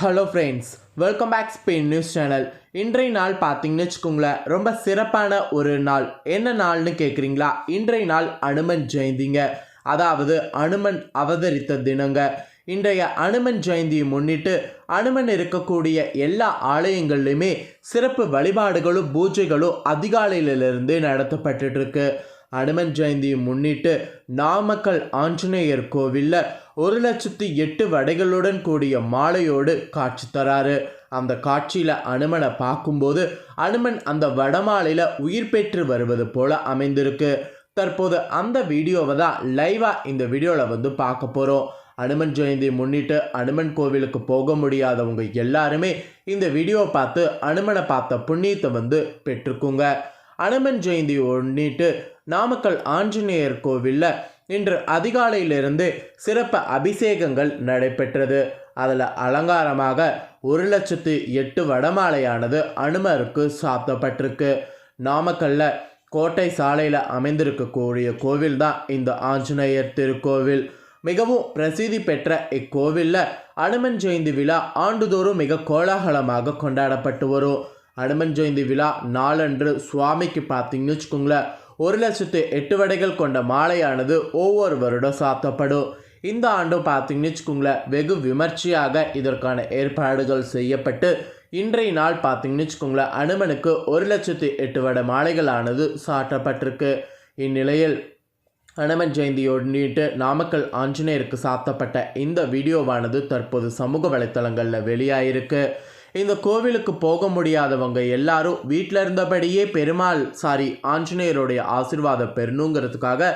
Hello friends welcome back Spain news channel இன்றைய நாள் பார்த்தீங்கன்னு வச்சுக்கோங்களேன் ரொம்ப சிறப்பான ஒரு நாள். என்ன நாள்னு கேட்குறீங்களா இன்றைய நாள் அனுமன் ஜெயந்திங்க. அதாவது அனுமன் அவதரித்த தினங்க. இன்றைய அனுமன் ஜெயந்தியை முன்னிட்டு அனுமன் இருக்கக்கூடிய எல்லா ஆலயங்கள்லையுமே சிறப்பு வழிபாடுகளும் பூஜைகளும் அதிகாலையிலிருந்து நடத்தப்பட்டுட்டுருக்கு அனுமன் ஜெயந்தியை முன்னிட்டு நாமக்கல் ஆஞ்சநேயர் கோவிலில் ஒரு லட்சத்து எட்டு வடைகளுடன் கூடிய மாலையோடு காட்சி தராரு. அந்த காட்சியில் அனுமனை பார்க்கும்போது அனுமன் அந்த வடமாலையில் உயிர் பெற்று வருவது போல அமைந்திருக்கு. தற்போது அந்த வீடியோவை தான் லைவாக இந்த வீடியோவில் வந்து பார்க்க போகிறோம் அனுமன் ஜெயந்தியை முன்னிட்டு அனுமன் கோவிலுக்கு போக முடியாதவங்க எல்லாருமே இந்த வீடியோவை பார்த்து அனுமனை பார்த்த புண்ணியத்தை வந்து பெற்றுக்குங்க. அனுமன் ஜெயந்தி முன்னிட்டு நாமக்கல் ஆஞ்சநேயர் கோவிலில் இன்று அதிகாலையிலிருந்து சிறப்பு அபிஷேகங்கள் நடைபெற்றது. அதில் அலங்காரமாக ஒரு லட்சத்து எட்டு வடமாலையானது அனுமருக்கு சாத்தப்பட்டிருக்கு. நாமக்கல்ல கோட்டை சாலையில் அமைந்திருக்கக்கூடிய கோவில் தான் இந்த ஆஞ்சநேயர் திருக்கோவில். மிகவும் பிரசித்தி பெற்ற இக்கோவிலில் அனுமன் ஜெயந்தி விழா ஆண்டுதோறும் மிக கோலாகலமாக கொண்டாடப்பட்டு வரும். அனுமன் ஜெயந்தி விழா நாளன்று சுவாமிக்கு பார்த்தீங்கன்னு வச்சுக்கோங்களேன் ஒரு லட்சத்து எட்டு வடைகள் கொண்ட மாலையானது ஒவ்வொரு வருடம் சாத்தப்படும். இந்த ஆண்டும் பார்த்தீங்கன்னு வச்சுக்கோங்களேன் வெகு விமர்சையாக இதற்கான ஏற்பாடுகள் செய்யப்பட்டு இன்றைய நாள் பார்த்தீங்கன்னு வச்சுக்கோங்களேன் அனுமனுக்கு ஒரு லட்சத்து எட்டு வடை மாலைகளானது சாட்டப்பட்டிருக்கு இந்நிலையில் அனுமன் ஜெயந்தியோடு நாமக்கல் ஆஞ்சநேயருக்கு சாத்தப்பட்ட இந்த வீடியோவானது தற்போது சமூக வலைத்தளங்களில் வெளியாயிருக்கு. இந்த கோவிலுக்கு போக முடியாதவங்க எல்லாரும் வீட்டில் இருந்தபடியே பெருமாள் சாரி ஆஞ்சநேயருடைய ஆசிர்வாதம் பெறணுங்கிறதுக்காக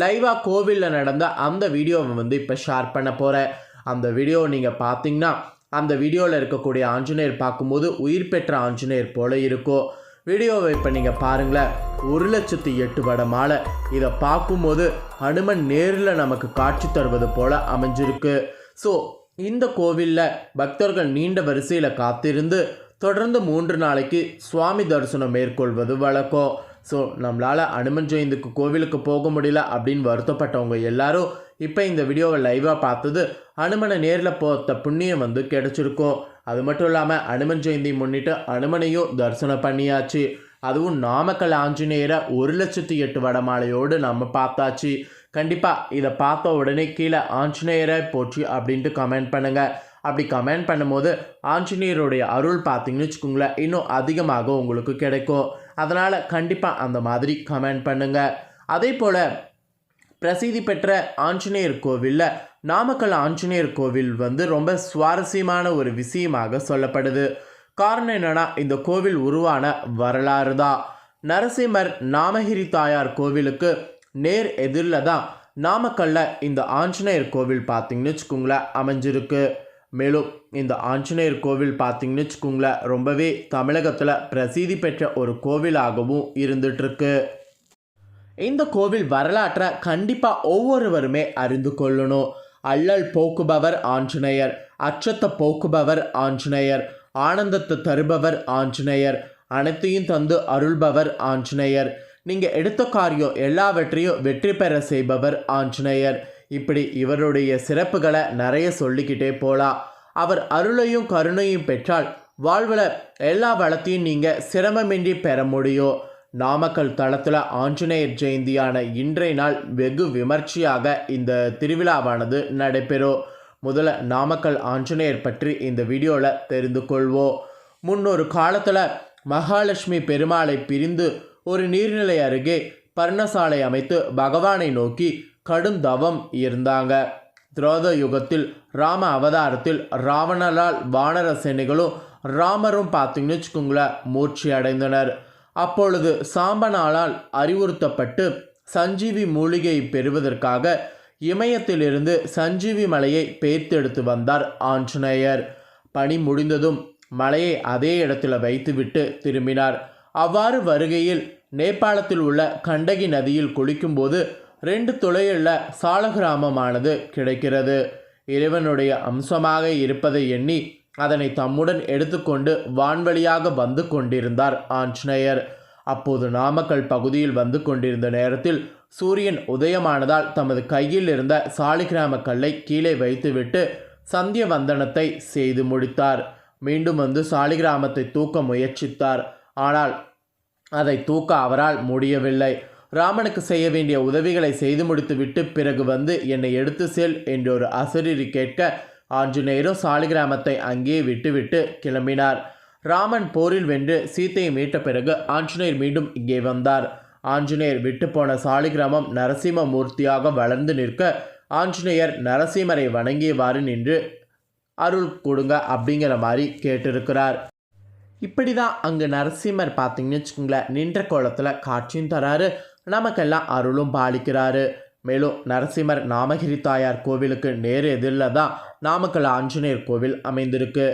லைவாக கோவிலில் நடந்த அந்த வீடியோவை வந்து இப்போ ஷேர் பண்ண போகிறேன் அந்த வீடியோ நீங்கள் பார்த்தீங்கன்னா அந்த வீடியோவில் இருக்கக்கூடிய ஆஞ்சநேயர் பார்க்கும்போது உயிர் பெற்ற ஆஞ்சநேயர் போல இருக்கும் வீடியோவை இப்போ நீங்கள் பாருங்களேன் ஒரு லட்சத்து எட்டு வட மாலை. இதை பார்க்கும்போது ஹனுமன் நேரில் நமக்கு காட்சி தருவது போல் அமைஞ்சிருக்கு. ஸோ இந்த கோவிலில் பக்தர்கள் நீண்ட வரிசையில் காத்திருந்து தொடர்ந்து மூன்று நாளைக்கு சுவாமி தரிசனம் மேற்கொள்வது வழக்கம். ஸோ நம்மளால் அனுமன் ஜெயந்திக்கு கோவிலுக்கு போக முடியல அப்படின்னு வருத்தப்பட்டவங்க எல்லாரும் இப்போ இந்த வீடியோவை லைவாக பார்த்தது அனுமனை நேரில் போத்த புண்ணியம் வந்து கிடச்சிருக்கும். அது மட்டும் இல்லாமல் அனுமன் ஜெயந்தி முன்னிட்டு அனுமனையும் தரிசனம் பண்ணியாச்சு. அதுவும் நாமக்கல் ஆஞ்சநேயரை ஒரு லட்சத்தி எட்டு வடமாலையோடு நம்ம பார்த்தாச்சு. கண்டிப்பாக இதை பார்த்த உடனே கீழே ஆஞ்சநேயரை போச்சு அப்படின்ட்டு கமெண்ட் பண்ணுங்கள் அப்படி கமெண்ட் பண்ணும்போது ஆஞ்சநேயருடைய அருள் பார்த்தீங்கன்னு வச்சுக்கோங்களேன் இன்னும் அதிகமாக உங்களுக்கு கிடைக்கும். அதனால் கண்டிப்பாக அந்த மாதிரி கமெண்ட் பண்ணுங்கள் அதே போல் பிரசித்தி பெற்ற ஆஞ்சநேயர் கோவிலில் நாமக்கல் ஆஞ்சநேயர் கோவில் வந்து ரொம்ப சுவாரஸ்யமான ஒரு விஷயமாக சொல்லப்படுது. காரணம் என்னென்னா இந்த கோவில் உருவான வரலாறு தான் நரசிம்மர் நாமகிரி தாயார் கோவிலுக்கு நேர் எதிரில் தான் நாமக்கல்ல இந்த ஆஞ்சநேயர் கோவில் பார்த்தீங்கன்னு வச்சுக்கோங்களேன் அமைஞ்சிருக்கு. மேலும் இந்த ஆஞ்சநேயர் கோவில் பார்த்தீங்கன்னு வச்சுக்கோங்களேன் ரொம்பவே தமிழகத்தில் பிரசித்தி பெற்ற ஒரு கோவிலாகவும் இருந்துகிட்ருக்கு இந்த கோவில் வரலாற்றை கண்டிப்பாக ஒவ்வொருவருமே அறிந்து கொள்ளணும். அல்லல் போக்குபவர் ஆஞ்சநேயர் அச்சத்தை போக்குபவர் ஆஞ்சநேயர் ஆனந்தத்தை தருபவர் ஆஞ்சநேயர் அனைத்தையும் தந்து அருள்பவர் ஆஞ்சநேயர் நீங்கள் எடுத்த காரியம் எல்லாவற்றையும் வெற்றி பெற செய்பவர் ஆஞ்சநேயர். இப்படி இவருடைய சிறப்புகளை நிறைய சொல்லிக்கிட்டே போகலாம் அவர் அருளையும் கருணையும் பெற்றால் வாழ்வில் எல்லா வளத்தையும் நீங்கள் சிரமமின்றி பெற முடியும். நாமக்கல் தளத்தில் ஆஞ்சநேயர் ஜெயந்தியான இன்றைய நாள் வெகு விமர்சையாக இந்த திருவிழாவானது நடைபெறும். முதல்ல நாமக்கல் ஆஞ்சநேயர் பற்றி இந்த வீடியோவில் தெரிந்து கொள்வோம். முன்னொரு காலத்தில் மகாலட்சுமி பெருமாளை பிரிந்து ஒரு நீர்நிலை அருகே பர்ணசாலை அமைத்து பகவானை நோக்கி கடும் தவம் இருந்தாங்க. துரோத யுகத்தில் ராம அவதாரத்தில் ராவணலால் வானர சேனைகளும் ராமரும் பார்த்தீங்கன்னு வச்சுக்கோங்களேன் மூர்ச்சி அடைந்தனர். அப்பொழுது சாம்பனாலால் அறிவுறுத்தப்பட்டு சஞ்சீவி மூலிகையை பெறுவதற்காக இமயத்திலிருந்து சஞ்சீவி மலையை பேர்த்தெடுத்து வந்தார் ஆஞ்சநேயர். பணி முடிந்ததும் மலையை அதே இடத்துல வைத்துவிட்டு திரும்பினார். அவ்வாறு வருகையில் நேபாளத்தில் உள்ள கண்டகி நதியில் குளிக்கும்போது ரெண்டு துளையுள்ள சாலகிராமமானது கிடைக்கிறது. இறைவனுடைய அம்சமாக இருப்பதை எண்ணி அதனை தம்முடன் எடுத்துக்கொண்டு வான்வழியாக வந்து கொண்டிருந்தார் ஆஞ்சநேயர். அப்போது நாமக்கல் பகுதியில் வந்து கொண்டிருந்த நேரத்தில் சூரியன் உதயமானதால் தமது கையில் இருந்த சாலிகிராம கல்லை கீழே வைத்துவிட்டு சந்திய வந்தனத்தை செய்து முடித்தார். மீண்டும் வந்து சாலிகிராமத்தை தூக்க முயற்சித்தார். ஆனால் அதை தூக்க அவரால் முடியவில்லை. ராமனுக்கு செய்ய வேண்டிய உதவிகளை செய்து முடித்துவிட்டு பிறகு வந்து என்னை எடுத்து செல் என்று ஒரு அசரீரி கேட்க ஆஞ்சநேயரும் சாலிகிராமத்தை அங்கேயே விட்டுவிட்டு கிளம்பினார். ராமன் போரில் வென்று சீத்தையை மீட்ட பிறகு ஆஞ்சநேயர் மீண்டும் இங்கே வந்தார். ஆஞ்சநேயர் விட்டு போன சாலிகிராமம் நரசிம்ம மூர்த்தியாக வளர்ந்து நிற்க ஆஞ்சநேயர் நரசிம்மரை வணங்கியவாறு நின்று அருள் கொடுங்க அப்படிங்கிற மாதிரி கேட்டிருக்கிறார். இப்படி தான் அங்கே நரசிம்மர் பார்த்தீங்கன்னு வச்சுக்கோங்களேன் நின்ற கோலத்தில் காட்சியும் தராரு. நமக்கெல்லாம் அருளும் பாலிக்கிறாரு. மேலும் நரசிம்மர் நாமகிரி தாயார் கோவிலுக்கு நேர் எதிரில் தான் நாமக்கல் ஆஞ்சநேயர் கோவில் அமைந்திருக்கு.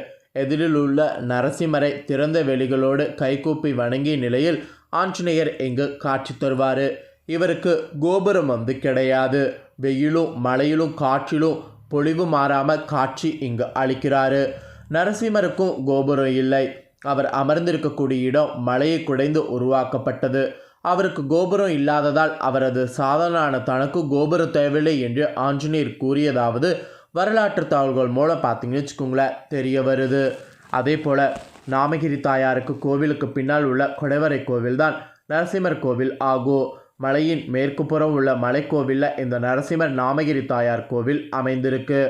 எதிரில் உள்ள நரசிம்மரை திறந்த வெளிகளோடு கைகூப்பி வணங்கிய நிலையில் ஆஞ்சநேயர் இங்கு காட்சி தருவார். இவருக்கு கோபுரம் வந்து கிடையாது. வெயிலும் மழையிலும் காற்றிலும் பொழிவு மாறாமல் காட்சி இங்கு அளிக்கிறாரு. நரசிம்மருக்கும் கோபுரம் இல்லை. அவர் அமர்ந்திருக்கக்கூடிய இடம் மலையை குடைந்து உருவாக்கப்பட்டது. அவருக்கு கோபுரம் இல்லாததால் அவரது சாதனான தனக்கு கோபுரம் தேவையில்லை என்று ஆஞ்சநேயர் கூறியதாவது வரலாற்று தாள்கள் மூலம் பார்த்தீங்கன்னு வச்சுக்கோங்களேன் தெரிய வருது. அதே போல் நாமகிரி தாயாருக்கு கோவிலுக்கு பின்னால் உள்ள கொடைவரை கோவில் தான் நரசிம்மர் கோவில் ஆகும் மலையின் மேற்கு புறம் உள்ள மலைக்கோவிலில் இந்த நரசிம்மர் நாமகிரி தாயார் கோவில் அமைந்திருக்கு.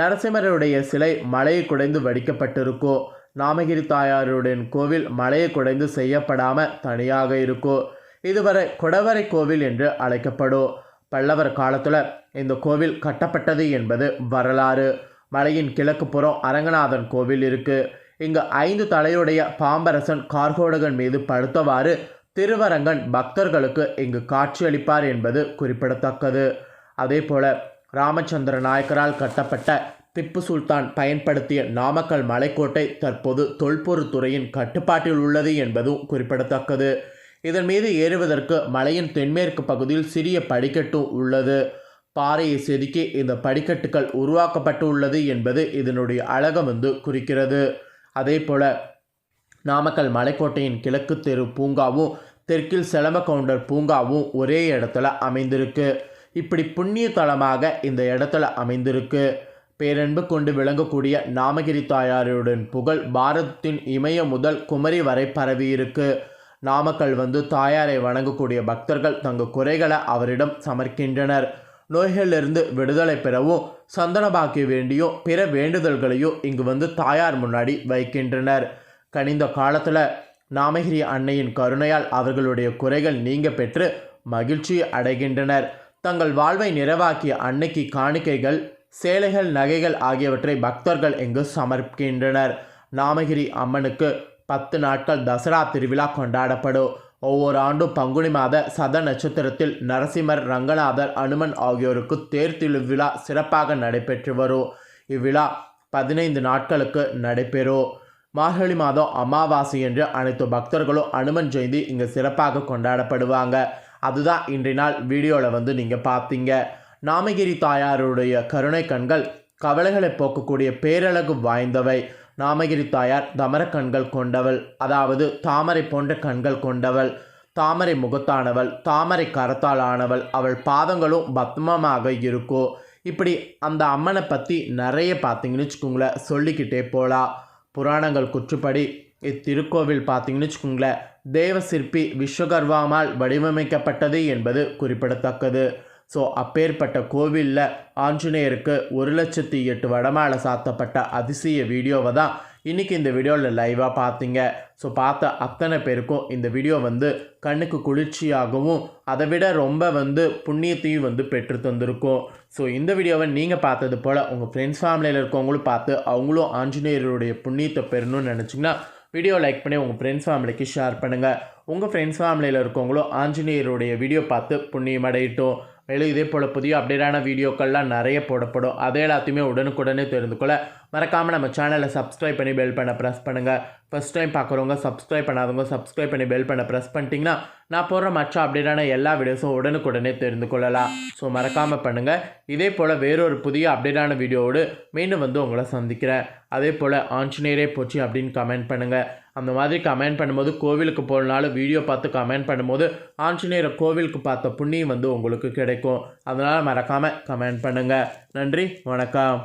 நரசிம்மருடைய சிலை மலையை குடைந்து வடிக்கப்பட்டிருக்கும் நாமகிரி தாயாருடன் கோவில் மலையை குடைந்து செய்யப்படாமல் தனியாக இருக்கும் இதுவரை குடவரை கோவில் என்று அழைக்கப்படும் பல்லவர் காலத்தில் இந்த கோவில் கட்டப்பட்டது என்பது வரலாறு. மலையின் கிழக்கு புறம் அரங்கநாதன் கோவில் இருக்கு. இங்கு ஐந்து தலையுடைய பாம்பரசன் கார்கோடகன் மீது படுத்தவாறு திருவரங்கன் பக்தர்களுக்கு இங்கு காட்சியளிப்பார் என்பது குறிப்பிடத்தக்கது. அதே போல ராமச்சந்திர நாயக்கரால் கட்டப்பட்ட திப்பு சுல்தான் பயன்படுத்திய நாமக்கல் மலைக்கோட்டை தற்போது தொல்பொருத்துறையின் கட்டுப்பாட்டில் உள்ளது என்பதும் குறிப்பிடத்தக்கது. இதன் மீது ஏறுவதற்கு மலையின் தென்மேற்கு பகுதியில் சிறிய படிக்கட்டும் உள்ளது. பாறையை செதுக்கி இந்த படிக்கட்டுகள் உருவாக்கப்பட்டு உள்ளது என்பது இதனுடைய அழகம் வந்து குறிக்கிறது. அதே போல நாமக்கல் மலைக்கோட்டையின் கிழக்கு தெரு பூங்காவும் தெற்கில் செலம கவுண்டர் பூங்காவும் ஒரே இடத்துல அமைந்திருக்கு. இப்படி புண்ணிய தலமாக இந்த இடத்துல அமைந்திருக்கு. பேரன்பு கொண்டு விளங்கக்கூடிய நாமகிரி தாயாருடன் புகழ் பாரதத்தின் இமய முதல் குமரி வரை பரவியிருக்கு நாமக்கல் வந்து தாயாரை வணங்கக்கூடிய பக்தர்கள் தங்கள் குறைகளை அவரிடம் சமர்க்கின்றனர். நோய்களிலிருந்து விடுதலை பெறவும் சந்தனபாக்கி வேண்டியும் பிற வேண்டுதல்களையும் இங்கு வந்து தாயார் முன்னாடி வைக்கின்றனர். கனிந்த காலத்தில் நாமகிரி அன்னையின் கருணையால் அவர்களுடைய குறைகள் நீங்க பெற்று மகிழ்ச்சி அடைகின்றனர். தங்கள் வாழ்வை நிறைவாக்கிய அன்னைக்கு காணிக்கைகள் சேலைகள் நகைகள் ஆகியவற்றை பக்தர்கள் இங்கு சமர்ப்பிக்கின்றனர்? நாமகிரி அம்மனுக்கு பத்து நாட்கள் தசரா திருவிழா கொண்டாடப்படும். ஒவ்வொரு ஆண்டும் பங்குனி மாத சத நட்சத்திரத்தில் நரசிம்மர் ரங்கநாதர் அனுமன் ஆகியோருக்கு தேர் திருவிழா சிறப்பாக நடைபெற்று வரும். இவ்விழா பதினைந்து நாட்களுக்கு நடைபெறும். மார்கழி மாதம் அமாவாசை என்று அனைத்து பக்தர்களும் அனுமன் ஜெயந்தி இங்கே சிறப்பாக கொண்டாடப்படுவாங்க. அதுதான் இன்றைய நாள். வீடியோவில் வந்து நீங்கள் பார்த்தீங்க நாமகிரி தாயாருடைய கருணை கண்கள் கவலைகளை போக்கக்கூடிய பேரழகு வாய்ந்தவை. நாமகிரி தாயார் தமர கண்கள் கொண்டவள் அதாவது தாமரை போன்ற கண்கள் கொண்டவள். தாமரை முகத்தானவள் தாமரை கரத்தால் ஆனவள் அவள் பாதங்களும் பத்மமாக இருக்கும் இப்படி அந்த அம்மனை பற்றி நிறைய பார்த்தீங்கன்னு வச்சுக்கோங்களேன் சொல்லிக்கிட்டே போகலாம் புராணங்கள் குற்றுப்படி இத்திருக்கோவில் பார்த்தீங்கன்னு வச்சுக்கோங்களேன் தேவ சிற்பி விஸ்வகர்வாமால் வடிவமைக்கப்பட்டது என்பது குறிப்பிடத்தக்கது. ஸோ அப்பேற்பட்ட கோவிலில் ஆஞ்சநேயருக்கு ஒரு லட்சத்தி எட்டு வடமாலை சாத்தப்பட்ட அதிசய வீடியோவை தான் இன்றைக்கி இந்த வீடியோவில் லைவாக பார்த்தீங்க. ஸோ பார்த்த அத்தனை பேருக்கும் இந்த வீடியோ வந்து கண்ணுக்கு குளிர்ச்சியாகவும் அதை விட ரொம்ப வந்து புண்ணியத்தையும் வந்து பெற்று தந்திருக்கும். ஸோ இந்த வீடியோவை நீங்கள் பார்த்தது போல் உங்கள் ஃப்ரெண்ட்ஸ் ஃபேமிலியில் இருக்கவங்களும் பார்த்து அவங்களும் ஆஞ்சநேயருடைய புண்ணியத்தை பெறணும்னு நினச்சிங்கன்னா வீடியோ லைக் பண்ணி உங்கள் ஃப்ரெண்ட்ஸ் ஃபேமிலிக்கு ஷேர் பண்ணுங்கள் உங்கள் ஃப்ரெண்ட்ஸ் ஃபேமிலியில் இருக்கவங்களும் ஆஞ்சநேயருடைய வீடியோ பார்த்து புண்ணியம் அடையிட்டோம். மேலும் இதே போல் புதிய அப்டேட்டான வீடியோக்கள்லாம் நிறைய போடப்படும். அதே எல்லாத்தையுமே உடனுக்குடனே தெரிந்து கொள்ள மறக்காமல் நம்ம சேனலை சப்ஸ்கிரைப் பண்ணி பெல் பண்ண ப்ரெஸ் பண்ணுங்கள் ஃபஸ்ட் டைம் பார்க்குறவங்க சப்ஸ்கிரைப் பண்ணாதவங்க சப்ஸ்கிரைப் பண்ணி பெல் பண்ண ப்ரெஸ் பண்ணிட்டீங்கன்னா நான் போடுற மற்ற அப்டேட்டான எல்லா வீடியோஸும் உடனுக்குடனே தெரிந்து கொள்ளலாம். ஸோ மறக்காமல் பண்ணுங்கள் இதே போல் வேறொரு புதிய அப்டேட்டான வீடியோவோடு மீண்டும் வந்து உங்களை சந்திக்கிறேன். அதே போல் ஆஞ்சநேயரே போச்சு அப்படின்னு கமெண்ட் பண்ணுங்கள் அந்த மாதிரி கமெண்ட் பண்ணும்போது கோவிலுக்கு போனாலும் வீடியோ பார்த்து கமெண்ட் பண்ணும்போது ஆஞ்சநேயரை கோவிலுக்கு பார்த்த புண்ணியம் வந்து உங்களுக்கு கிடைக்கும். அதனால் மறக்காமல் கமெண்ட் பண்ணுங்கள் நன்றி வணக்கம்.